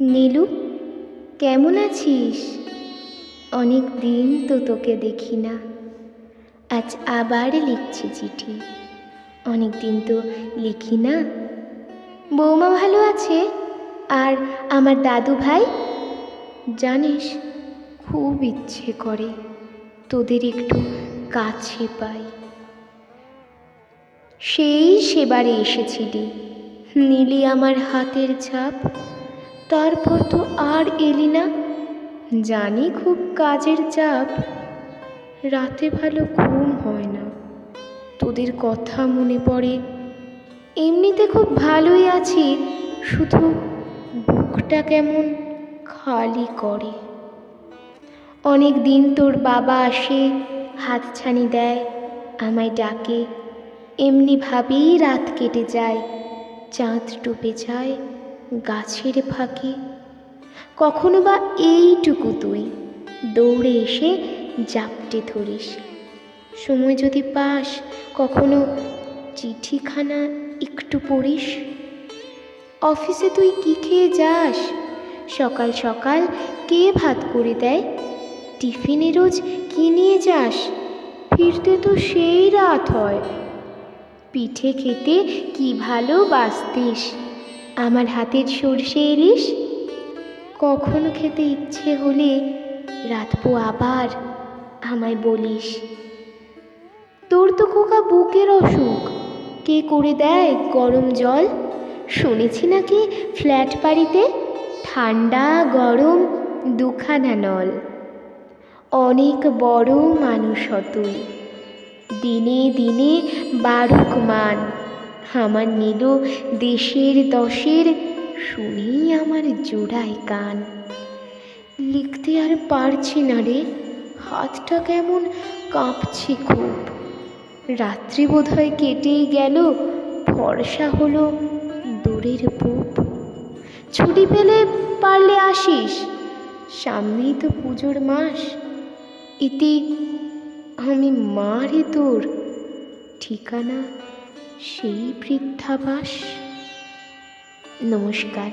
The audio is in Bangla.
নীলু, কেমন আছিস? অনেক দিন তো তোকে দেখি না। আজ আবার লিখছি চিঠি। অনেক দিন তো লিখি না। বৌমা ভালো আছে? আর আমার দাদু ভাই? জানিস, খুব ইচ্ছে করে তোদের একটু কাছে পাই। সেই সেবারে এসেছিলি। নিলি আমার হাতের ছাপ। তারপর তো আর এলি না। জানি খুব কাজের চাপ, রাতে ভালো ঘুম হয় না। তোদের কথা মনে পড়ে। এমনিতে খুব ভালোই আছি, শুধু বুকটা কেমন খালি করে। অনেক দিন তোর বাবা আসে, হাতছানি দেয়, আমায় ডাকে। এমনিভাবেই রাত কেটে যায়, চাঁদ ডুবে যায়। গাছের ফাঁকে। কখনো বা এইটুকু তুই। দৌড়ে এসে জাপটে ধরিস। সময় যদি পাস, কখনো চিঠিখানা একটু পড়িস। অফিসে তুই কি খেয়ে যাস? সকাল সকাল কে ভাত করে দেয়? টিফিনে রোজ কি নিয়ে যাস? ফিরতে তো সেই রাত হয়। পিঠে খেতে কি ভালো বাসতিস আমার হাতের সর্ষে ইলিশ? কখনো খেতে ইচ্ছে হলে রাতবো আবার, আমায় বলিস। তোর তো খোকা বুকের অসুখ। কে করে দেয় গরম জল? শুনেছি নাকি ফ্ল্যাট বাড়িতে ঠান্ডা, গরম, দুখানা নল। অনেক বড় মানুষ তুই দিনে দিনে বারুক মান। আমার নীল দেশের দশের শুনেই আমার জোড়ায় কান। লিখতে আর পারছি না রে, হাতটা কেমন কাঁপছে খুব। রাত্রি বোধহয় কেটেই গেল, ভরসা হলো দূরের বুক ছুটি পেলে পারলে আসিস, সামনেই তো পুজোর মাস। ইতি আমি মারে তোর ঠিকানা সেই বৃদ্ধাবাস। নমস্কার।